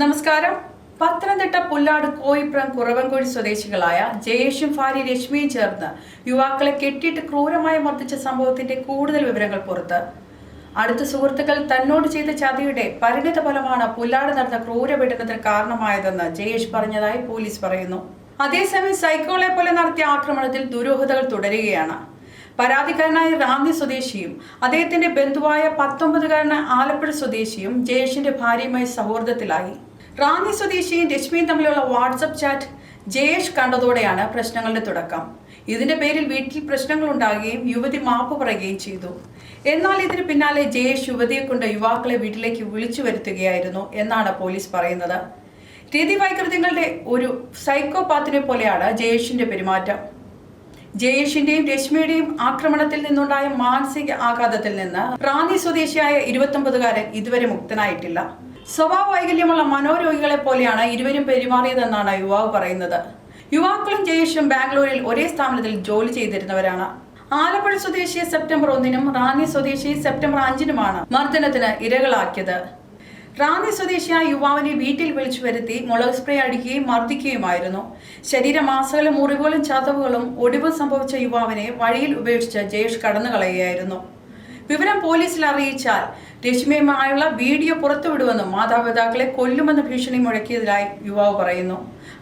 നമസ്കാരം. പത്തനംതിട്ട പുല്ലാട് കോയിപ്പുറം കുറവൻകോഴി സ്വദേശികളായ ജയേഷും ഭാര്യ രശ്മിയും ചേർന്ന് യുവാക്കളെ കെട്ടിയിട്ട് ക്രൂരമായി മർദ്ദിച്ച സംഭവത്തിന്റെ കൂടുതൽ വിവരങ്ങൾ പുറത്ത്. അടുത്ത സുഹൃത്തുക്കൾ തന്നോട് ചെയ്ത ചതിയുടെ പരിണിത ഫലമാണ് പുല്ലാട് നടന്ന ക്രൂരപീഡനത്തിന് കാരണമായതെന്ന് ജയേഷ് പറഞ്ഞതായി പോലീസ് പറയുന്നു. അതേസമയം സൈക്കോളെ പോലെ നടത്തിയ ആക്രമണത്തിൽ ദുരൂഹതകൾ തുടരുകയാണ്. പരാതിക്കാരനായ റാന്നി സ്വദേശിയും അദ്ദേഹത്തിന്റെ ബന്ധുവായ പത്തൊമ്പതുകാരനായ ആലപ്പുഴ സ്വദേശിയും ജയേഷിന്റെ ഭാര്യയുമായി സൗഹൃദത്തിലായി. റാന്നി സ്വദേശിയും രശ്മിയും തമ്മിലുള്ള വാട്സപ്പ് ചാറ്റ് ജയേഷ് കണ്ടതോടെയാണ് പ്രശ്നങ്ങളുടെ തുടക്കം. ഇതിന്റെ പേരിൽ വീട്ടിൽ പ്രശ്നങ്ങൾ ഉണ്ടാകുകയും യുവതി മാപ്പ് പറയുകയും ചെയ്തു. എന്നാൽ ഇതിന് പിന്നാലെ ജയേഷ് യുവതിയെ കൊണ്ട് യുവാക്കളെ വീട്ടിലേക്ക് വിളിച്ചു വരുത്തുകയായിരുന്നു എന്നാണ് പോലീസ് പറയുന്നത്. രീതി വൈകൃതങ്ങളുടെ ഒരു സൈക്കോപാത്തിനെ പോലെയാണ് ജയേഷിന്റെ പെരുമാറ്റം. ജയേഷിന്റെയും രശ്മിയുടെയും ആക്രമണത്തിൽ നിന്നുണ്ടായ മാനസിക ആഘാതത്തിൽ നിന്ന് റാന്നി സ്വദേശിയായ ഇരുപത്തൊമ്പതുകാരൻ ഇതുവരെ മുക്തനായിട്ടില്ല. സ്വഭാവ വൈകല്യമുള്ള മനോരോഗികളെ പോലെയാണ് ഇരുവരും പെരുമാറിയതെന്നാണ് യുവാവ് പറയുന്നത്. യുവാക്കളും ജയേഷും ബാംഗ്ലൂരിൽ ഒരേ സ്ഥാപനത്തിൽ ജോലി ചെയ്തിരുന്നവരാണ്. ആലപ്പുഴ സ്വദേശിയെ സെപ്റ്റംബർ ഒന്നിനും റാന്നി സ്വദേശി സെപ്റ്റംബർ അഞ്ചിനുമാണ് മർദ്ദനത്തിന് ഇരകളാക്കിയത്. റാന്നി സ്വദേശിയായ യുവാവിനെ വീട്ടിൽ വിളിച്ചു വരുത്തി മുളക് സ്പ്രേ അടിക്കുകയും മർദ്ദിക്കുകയുമായിരുന്നു. ശരീരമാസകളും മുറിവുകളും ചതവുകളും ഒടിവ് സംഭവിച്ച യുവാവിനെ വഴിയിൽ ഉപേക്ഷിച്ച് ജയേഷ് കടന്നു കളയുകയായിരുന്നു വിവരം പോലീസിൽ അറിയിച്ചാൽ രശ്മിയുമായുള്ള വീഡിയോ പുറത്തുവിടുമെന്നും മാതാപിതാക്കളെ കൊല്ലുമെന്ന ഭീഷണി മുഴക്കിയതായി യുവാവ് പറയുന്നു.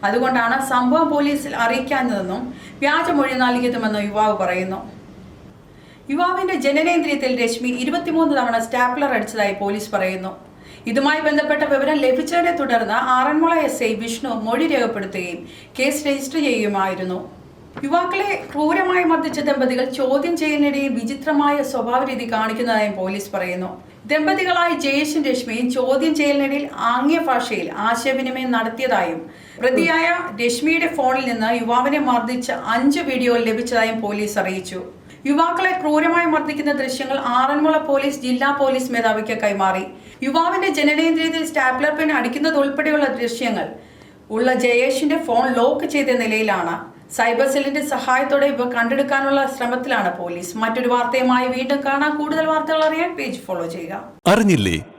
അതുകൊണ്ടാണ് സംഭവം പോലീസിൽ അറിയിക്കാഞ്ഞതെന്നും വ്യാജമൊഴി നൽകിയതുമെന്നും യുവാവ് പറയുന്നു. യുവാവിന്റെ ജനനേന്ദ്രിയത്തിൽ രശ്മി ഇരുപത്തിമൂന്ന് തവണ സ്റ്റാപ്ലർ അടിച്ചതായി പോലീസ് പറയുന്നു. ഇതുമായി ബന്ധപ്പെട്ട വിവരം ലഭിച്ചതിനെ തുടർന്ന് ആറന്മുള എസ് ഐ വിഷ്ണു മൊഴി രേഖപ്പെടുത്തുകയും കേസ് രജിസ്റ്റർ ചെയ്യുകയുമായിരുന്നു യുവാക്കളെ ക്രൂരമായി മർദ്ദിച്ച ദമ്പതികൾ ചോദ്യം ചെയ്യുന്നതിനിടയിൽ വിചിത്രമായ സ്വഭാവ രീതി കാണിക്കുന്നതായും പോലീസ് പറയുന്നു. ദമ്പതികളായ ജയേഷും രശ്മിയും ചോദ്യം ചെയ്യലിനിടയിൽ ആംഗ്യ ഭാഷയിൽ ആശയവിനിമയം നടത്തിയതായും പ്രതിയായ രശ്മിയുടെ ഫോണിൽ നിന്ന് യുവാവിനെ മർദ്ദിച്ച അഞ്ച് വീഡിയോ ലഭിച്ചതായും പോലീസ് അറിയിച്ചു. യുവാക്കളെ ക്രൂരമായി മർദ്ദിക്കുന്ന ദൃശ്യങ്ങൾ ആറന്മുള പോലീസ് ജില്ലാ പോലീസ് മേധാവിക്ക് കൈമാറി. യുവാവിന്റെ ജനനേന്ദ്രിയത്തിൽ സ്റ്റാപ്ലർ പെൻ അടിക്കുന്നത് ഉൾപ്പെടെയുള്ള ദൃശ്യങ്ങൾ ഉള്ള ജയേഷിന്റെ ഫോൺ ലോക്ക് ചെയ്ത നിലയിലാണ്. സൈബർ സെല്ലിന്റെ സഹായത്തോടെ ഇവ കണ്ടെടുക്കാനുള്ള ശ്രമത്തിലാണ് പോലീസ്. മറ്റൊരു വാർത്തയുമായി വീണ്ടും കാണാൻ കൂടുതൽ വാർത്തകൾ അറിയാൻ പേജ് ഫോളോ ചെയ്യുക. അറിഞ്ഞില്ലേ?